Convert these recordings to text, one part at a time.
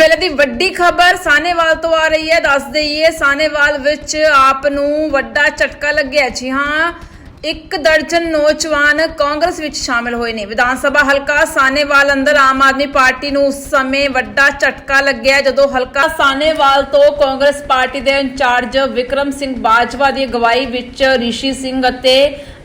ਵੇਲੇ ਦੀ ਵੱਡੀ ਖਬਰ ਸਾਨੇਵਾਲ ਤੋਂ ਆ ਰਹੀ ਹੈ। ਦੱਸ ਦਈਏ, ਸਾਨੇਵਾਲ ਵਿੱਚ ਆਪ ਨੂੰ ਵੱਡਾ ਝਟਕਾ ਲੱਗਿਆ ਜੀ ਹਾਂ, ਇੱਕ ਦਰਜਨ ਨੌਜਵਾਨ ਕਾਂਗਰਸ ਵਿੱਚ ਸ਼ਾਮਿਲ ਹੋਏ ਨੇ। ਵਿਧਾਨ ਸਭਾ ਹਲਕਾ ਸਾਨੇਵਾਲ ਅੰਦਰ ਆਮ ਆਦਮੀ ਪਾਰਟੀ ਨੂੰ ਉਸ ਸਮੇਂ ਵੱਡਾ ਝਟਕਾ ਲੱਗਿਆ ਜਦੋਂ ਹਲਕਾ ਸਾਨੇਵਾਲ ਤੋਂ ਕਾਂਗਰਸ ਪਾਰਟੀ ਦੇ ਇੰਚਾਰਜ ਵਿਕਰਮ ਸਿੰਘ ਬਾਜਵਾ ਦੀ ਅਗਵਾਈ ਵਿੱਚ ਰਿਸ਼ੀ ਸਿੰਘ ਅਤੇ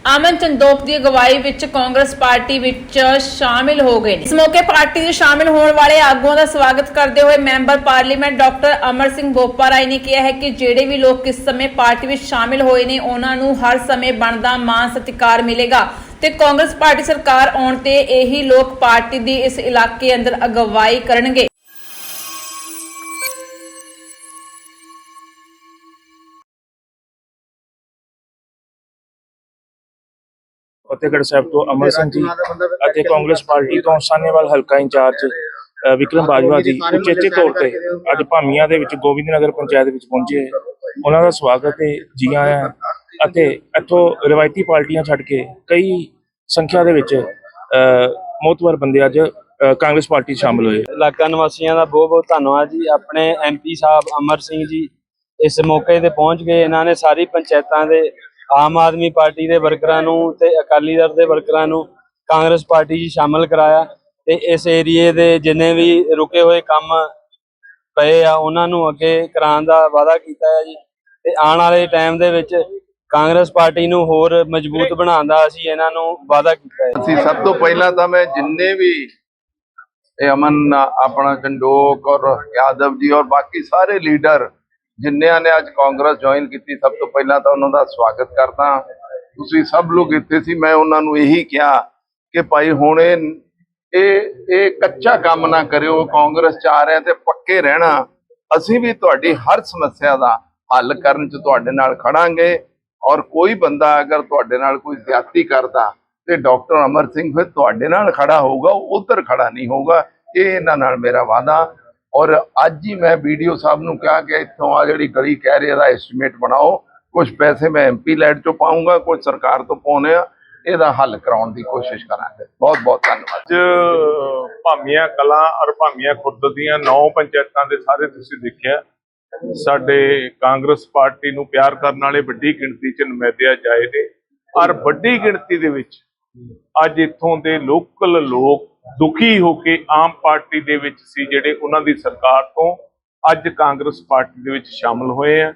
ਅਮਨ ਚੰਦੋਕ ਦੀ ਅਗਵਾਈ ਵਿੱਚ ਕਾਂਗਰਸ ਪਾਰਟੀ ਵਿੱਚ ਸ਼ਾਮਿਲ ਹੋ ਗਏ ਨੇ। ਇਸ ਮੌਕੇ ਪਾਰਟੀ ਦੇ ਸ਼ਾਮਿਲ ਹੋਣ ਵਾਲੇ ਆਗੂਆਂ ਦਾ ਸਵਾਗਤ ਕਰਦੇ ਹੋਏ member parliament doctor Amar Singh Boparai ਨੇ ਕਿਹਾ ਹੈ ਕਿ ਜਿਹੜੇ ਵੀ ਲੋਕ ਇਸ ਸਮੇਂ ਪਾਰਟੀ ਵਿੱਚ ਸ਼ਾਮਿਲ ਹੋਏ ਨੇ, ਉਹਨਾਂ ਨੂੰ ਹਰ ਸਮੇਂ ਬਣਦਾ ਮਾਣ ਸਤਿਕਾਰ ਮਿਲੇਗਾ ਤੇ ਕਾਂਗਰਸ ਪਾਰਟੀ ਸਰਕਾਰ ਆਉਣ ਤੇ ਇਹੀ ਲੋਕ ਪਾਰਟੀ ਦੀ ਇਸ ਇਲਾਕੇ ਅੰਦਰ ਅਗਵਾਈ ਕਰਨਗੇ। ਫਤਿਹਗੜ੍ਹ ਸਾਹਿਬ ਤੋਂ ਅਮਰ ਸਿੰਘ ਜੀ ਅਤੇ ਕਾਂਗਰਸ ਪਾਰਟੀ ਤੋਂ ਸਾਨੇਵਾਲ ਹਲਕਾ ਇੰਚਾਰਜ ਵਿਕਰਮ ਬਾਜਵਾ ਜੀ ਉਚੇਚੇ ਤੌਰ ਤੇ ਅੱਜ ਭਾਮੀਆਂ ਦੇ ਵਿੱਚ ਗੋਬਿੰਦ ਨਗਰ ਪੰਚਾਇਤ ਵਿੱਚ ਪਹੁੰਚੇ ਹੈ। ਉਹਨਾਂ ਦਾ ਸਵਾਗਤ ਤੇ ਜੀ ਆਇਆਂ ਅਤੇ ਇੱਥੋਂ ਰਵਾਇਤੀ ਪਾਰਟੀਆਂ ਛੱਡ ਕੇ ਕਈ ਸੰਖਿਆ ਦੇ ਵਿੱਚ ਮੋਤਵਰ ਬੰਦੇ ਅੱਜ ਕਾਂਗਰਸ ਪਾਰਟੀ ਸ਼ਾਮਲ ਹੋਏ। ਇਲਾਕਾ ਨਿਵਾਸੀਆਂ ਦਾ ਬਹੁਤ ਬਹੁਤ ਧੰਨਵਾਦ ਜੀ। ਆਪਣੇ ਐਮਪੀ ਸਾਹਿਬ ਅਮਰ ਸਿੰਘ ਜੀ ਇਸ ਮੌਕੇ ਤੇ ਪਹੁੰਚ ਗਏ। ਇਹਨਾਂ ਨੇ ਸਾਰੀ ਪੰਚਾਇਤਾਂ ਦੇ ਆਮ ਆਦਮੀ ਪਾਰਟੀ ਦੇ ਵਰਕਰਾਂ ਨੂੰ ਤੇ ਅਕਾਲੀ ਦਲ ਦੇ ਵਰਕਰਾਂ ਨੂੰ ਕਾਂਗਰਸ ਪਾਰਟੀ 'ਚ ਸ਼ਾਮਲ ਕਰਾਇਆ ਤੇ ਇਸ ਏਰੀਏ ਦੇ ਜਿੰਨੇ ਵੀ ਰੁਕੇ ਹੋਏ ਕੰਮ ਪਏ ਆ, ਉਹਨਾਂ ਨੂੰ ਅੱਗੇ ਕਰਾਉਣ ਦਾ ਵਾਅਦਾ ਕੀਤਾ ਹੈ ਜੀ। ਤੇ ਆਉਣ ਵਾਲੇ ਟਾਈਮ ਦੇ ਵਿੱਚ ਕਾਂਗਰਸ ਪਾਰਟੀ ਨੂੰ ਹੋਰ ਮਜ਼ਬੂਤ ਬਣਾਉਣ ਦਾ ਅਸੀਂ ਇਹਨਾਂ ਨੂੰ ਵਾਅਦਾ ਕੀਤਾ ਹੈ। ਅਸੀਂ ਸਭ ਤੋਂ ਪਹਿਲਾਂ ਤਾਂ ਮੈਂ ਜਿੰਨੇ ਵੀ ਇਹ ਅਮਨ, ਆਪਣਾ ਚੰਡੋਕ ਔਰ ਯਾਦਵ ਜੀ ਔਰ ਬਾਕੀ ਸਾਰੇ ਲੀਡਰ ਜਿੰਨਿਆਂ ਨੇ ਅੱਜ ਕਾਂਗਰਸ ਜੁਆਇਨ ਕੀਤੀ, ਸਭ ਤੋਂ ਪਹਿਲਾਂ ਤਾਂ ਉਹਨਾਂ ਦਾ ਸਵਾਗਤ ਕਰਦਾ ਤੁਸੀਂ ਸਭ ਲੋਕ ਇੱਥੇ ਸੀ, ਮੈਂ ਉਹਨਾਂ ਨੂੰ ਇਹੀ ਕਿਹਾ ਕਿ ਭਾਈ ਹੁਣ ਇਹ ਇਹ ਕੱਚਾ ਕੰਮ ਨਾ ਕਰਿਓ, ਕਾਂਗਰਸ ਚ ਆ ਰਹੇ ਤੇ ਪੱਕੇ ਰਹਿਣਾ। ਅਸੀਂ ਵੀ ਤੁਹਾਡੀ ਹਰ ਸਮੱਸਿਆ ਦਾ ਹੱਲ ਕਰਨ ਚ ਤੁਹਾਡੇ ਨਾਲ ਖੜਾਂਗੇ ਔਰ ਕੋਈ ਬੰਦਾ ਅਗਰ ਤੁਹਾਡੇ ਨਾਲ ਕੋਈ ਜ਼ਿਆਦਤੀ ਕਰਦਾ ਤੇ ਡਾਕਟਰ ਅਮਰ ਸਿੰਘ ਫਿਰ ਤੁਹਾਡੇ ਨਾਲ ਖੜਾ ਹੋਊਗਾ, ਉਹ ਉਧਰ ਖੜਾ ਨਹੀਂ ਹੋਊਗਾ। ਇਹ ਇਹਨਾਂ ਨਾਲ ਮੇਰਾ ਵਾਦਾ ਔਰ ਅੱਜ ਹੀ ਮੈਂ ਵੀਡੀਓ ਸਾਹਿਬ ਨੂੰ ਕਿਹਾ ਕਿ ਇੱਥੋਂ ਆ ਜਿਹੜੀ ਗਲੀ ਕਹਿ ਰਹੇ ਦਾ ਐਸਟੀਮੇਟ ਬਣਾਓ। ਕੁਝ ਪੈਸੇ ਮੈਂ ਐਮਪੀ ਲੈਡ ਚੋਂ ਪਾਉਂਗਾ ਕੁਝ ਸਰਕਾਰ ਤੋਂ ਪਾਉਣੇ ਆ ਇਹਦਾ ਹੱਲ ਕਰਾਉਣ ਦੀ ਕੋਸ਼ਿਸ਼ ਕਰਾਂਗੇ। ਬਹੁਤ ਬਹੁਤ ਧੰਨਵਾਦ। ਅੱਜ, ਭਾਮੀਆਂ ਕਲਾਂ ਔਰ ਭਾਮੀਆਂ ਖੁਰਦ ਦੀਆਂ ਨੌ ਪੰਚਾਇਤਾਂ ਦੇ ਸਾਰੇ ਤੁਸੀਂ ਦੇਖਿਆ। ਸਾਡੇ ਕਾਂਗਰਸ ਪਾਰਟੀ ਨੂੰ ਪਿਆਰ ਕਰਨ ਵਾਲੇ ਵੱਡੀ ਗਿਣਤੀ ਚ ਨੁਮਾਇੰਦੇ ਜਾਏ ਨੇ। ਔਰ ਵੱਡੀ ਗਿਣਤੀ ਦੇ ਵਿੱਚ ਅੱਜ ਇੱਥੋਂ ਦੇ ਲੋਕਲ ਲੋਕ ਦੁਖੀ ਹੋ ਕੇ ਆਮ ਪਾਰਟੀ ਦੇ ਵਿੱਚ ਸੀ ਜਿਹੜੇ ਉਹਨਾਂ ਦੀ ਸਰਕਾਰ ਤੋਂ ਅੱਜ ਕਾਂਗਰਸ ਪਾਰਟੀ ਦੇ ਵਿੱਚ ਸ਼ਾਮਲ ਹੋਏ ਆ।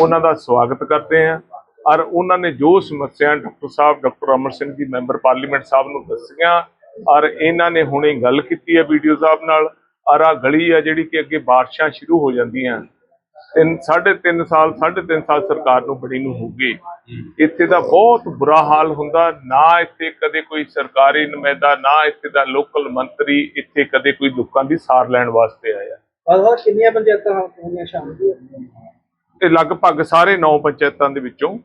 ਉਹਨਾਂ ਦਾ ਸਵਾਗਤ ਕਰਦੇ ਆ। ਔਰ ਉਹਨਾਂ ਨੇ ਜੋ ਸਮੱਸਿਆ ਡਾਕਟਰ ਸਾਹਿਬ, doctor Amar Singh ji, member parliament ਸਾਹਿਬ ਨੂੰ ਦੱਸੀਆਂ, ਔਰ ਇਹਨਾਂ ਨੇ ਹੁਣੇ ਗੱਲ ਕੀਤੀ ਹੈ ਵੀਡੀਓ ਸਾਹਿਬ ਨਾਲ। ਔਰ ਆ ਗਲੀ ਆ ਜਿਹੜੀ ਕਿ ਅੱਗੇ ਬਾਰਿਸ਼ਾਂ ਸ਼ੁਰੂ ਹੋ ਜਾਂਦੀਆਂ। ਤਿੰਨ ਸਾਢੇ ਤਿੰਨ ਸਾਲ ਸਾਢੇ ਤਿੰਨ ਸਾਲ ਸਰਕਾਰ ਨੂੰ ਬੜੀ ਨੂੰ ਹੋ ਗਏ ਇੱਥੇ ਦਾ ਬਹੁਤ ਬੁਰਾ ਹਾਲ ਹੁੰਦਾ ਨਾ ਇੱਥੇ ਕਦੇ ਕੋਈ ਸਰਕਾਰੀ ਨੁਮਾਇੰਦਾ ਨਾ ਇੱਥੇ ਦਾ ਲੋਕਲ ਮੰਤਰੀ ਇੱਥੇ ਕਦੇ ਕੋਈ ਲੋਕਾਂ ਦੀ ਸਾਰ ਲੈਣ ਵਾਸਤੇ ਆਇਆ। ਕਿੰਨੀਆਂ ਪੰਚਾਇਤਾਂ ਸ਼ਾਮਲ ਇਹ ਲਗਭਗ ਸਾਰੇ ਨੌ ਪੰਚਾਇਤਾਂ ਦੇ ਵਿੱਚੋਂ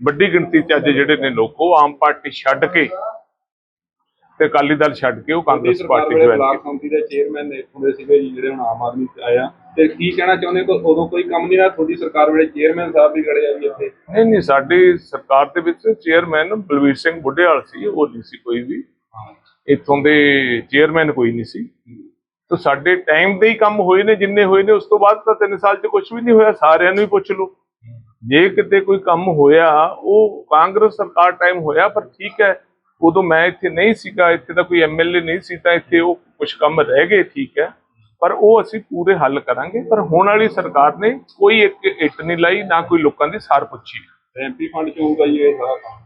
ਵੱਡੀ ਗਿਣਤੀ ਚ ਅੱਜ ਜਿਹੜੇ ਨੇ ਲੋਕ ਆਮ ਪਾਰਟੀ ਛੱਡ ਕੇ ਤੇ ਅਕਾਲੀ ਦਲ ਛੱਡ ਕੇ ਉਹ ਕਾਂਗਰਸ ਪਾਰਟੀ ਜੁਆਇਨ ਬਲਾਕ ਕੀਤੀ। ਸੰਮਤੀ ਦੇ ਚੇਅਰਮੈਨ ਨੇ ਇੱਥੋਂ ਦੇ ਸੀਗੇ ਜੀ ਜਿਹੜੇ ਹੁਣ ਆਮ ਆਦਮੀ ਚ ਆਇਆ ਤੇ ਕੀ ਕਹਿਣਾ ਚਾਹੁੰਦੇ ਕੋ ਉਦੋਂ ਕੋਈ ਕੰਮ ਨਹੀਂ ਰਿਹਾ? ਤੁਹਾਡੀ ਸਰਕਾਰ ਵੇਲੇ ਚੇਅਰਮੈਨ ਸਾਹਿਬ ਵੀ ਖੜੇ ਆ ਜੀ ਇੱਥੇ। ਨਹੀਂ ਨਹੀਂ ਸਾਡੀ ਸਰਕਾਰ ਦੇ ਵਿੱਚ ਚੇਅਰਮੈਨ ਬਲਵੀਰ ਸਿੰਘ ਬੁੱਢੇਵਾਲ ਸੀ ਉਹ ਨਹੀਂ ਸੀ ਕੋਈ ਵੀ। ਇੱਥੋਂ ਦੇ ਚੇਅਰਮੈਨ ਕੋਈ ਨਹੀਂ ਸੀ। ਤਾਂ ਸਾਡੇ ਟਾਈਮ ਦੇ ਹੀ ਕੰਮ ਹੋਏ ਨੇ ਜਿੰਨੇ ਹੋਏ ਨੇ ਉਸ ਤੋਂ ਬਾਅਦ ਤਾਂ 3 ਸਾਲ 'ਚ ਕੁਝ ਵੀ ਨਹੀਂ ਹੋਇਆ ਸਾਰਿਆਂ ਨੂੰ ਹੀ ਪੁੱਛ ਲਓ। ਜੇ ਕਿਤੇ ਕੋਈ ਕੰਮ ਹੋਇਆ ਉਹ ਕਾਂਗਰਸ ਸਰਕਾਰ ਟਾਈਮ ਹੋਇਆ ਪਰ ਠੀਕ ਹੈ ਉਦੋਂ ਮੈਂ ਇੱਥੇ ਨਹੀਂ ਸੀਗਾ ਇੱਥੇ ਦਾ ਕੋਈ ਐਮਐਲਏ ਨਹੀਂ ਸੀ ਤਾਂ ਇੱਥੇ ਉਹ ਕੁਝ ਕੰਮ ਰਹਿ ਗਏ ਠੀਕ ਹੈ। ਪਰ ਉਹ ਅਸੀਂ ਪੂਰੇ ਹੱਲ ਕਰਾਂਗੇ। ਪਰ ਹੁਣ ਵਾਲੀ ਸਰਕਾਰ ਨੇ ਕੋਈ ਇੱਕ ਇੱਟ ਨਹੀਂ ਲਾਈ ਨਾ ਕੋਈ ਲੋਕਾਂ ਦੀ ਸਾਰ ਪੁੱਛੀ। ਐਮਪੀ ਫੰਡ ਚ ਹੋਊਗਾ ਜੀ ਇਹ ਸਾਰਾ ਕੰਮ।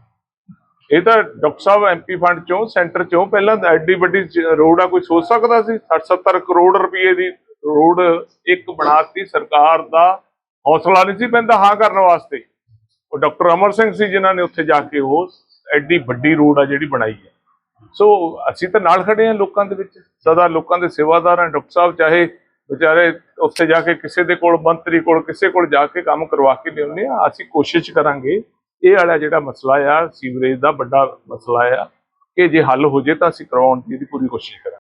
ਇਹ ਤਾਂ ਡਾਕਟਰ ਸਾਹਿਬ ਐਮਪੀ ਫੰਡ ਚੋਂ ਸੈਂਟਰ ਚੋਂ ਪਹਿਲਾਂ ਐਡੀ ਵੱਡੀ ਰੋਡ ਆ ਕੋਈ ਸੋਚ ਸਕਦਾ ਸੀ? 60 70 ਕਰੋੜ ਰੁਪਏ ਦੀ ਰੋਡ ਇੱਕ ਬਣਾਤੀ ਸਰਕਾਰ ਦਾ ਹੌਸਲਾ ਨਹੀਂ ਸੀ ਪੈਂਦਾ ਹਾਂ ਕਰਨ ਵਾਸਤੇ। ਉਹ ਡਾਕਟਰ ਅਮਰ ਸਿੰਘ ਸੀ ਜਿਨ੍ਹਾਂ ਨੇ ਉੱਥੇ ਜਾ ਕੇ ਉਹ ਐਡੀ ਵੱਡੀ ਰੋਡ ਆ ਜਿਹੜੀ ਬਣਾਈ ਹੈ। ਸੋ ਅਸੀਂ ਤਾਂ ਨਾਲ ਖੜੇ ਹਾਂ ਲੋਕਾਂ ਦੇ ਵਿੱਚ, ਸਦਾ ਲੋਕਾਂ ਦੇ ਸੇਵਾਦਾਰ ਹਾਂ, ਡਾਕਟਰ ਸਾਹਿਬ ਚਾਹੇ ਵਿਚਾਰੇ ਉੱਥੇ ਜਾ ਕੇ ਕਿਸੇ ਦੇ ਕੋਲ, ਮੰਤਰੀ ਕੋਲ, ਕਿਸੇ ਕੋਲ ਜਾ ਕੇ ਕੰਮ ਕਰਵਾ ਕੇ ਲਿਆਉਂਦੇ ਆ, ਅਸੀਂ ਕੋਸ਼ਿਸ਼ ਕਰਾਂਗੇ। ਇਹ ਵਾਲਾ ਜਿਹੜਾ ਮਸਲਾ ਆ, ਸੀਵਰੇਜ ਦਾ ਵੱਡਾ ਮਸਲਾ ਆ, ਕਿ ਜੇ ਹੱਲ ਹੋ ਜੇ ਤਾਂ ਅਸੀਂ ਕਰਵਾਉਣ ਦੀ ਪੂਰੀ ਕੋਸ਼ਿਸ਼ ਕਰਾਂਗੇ।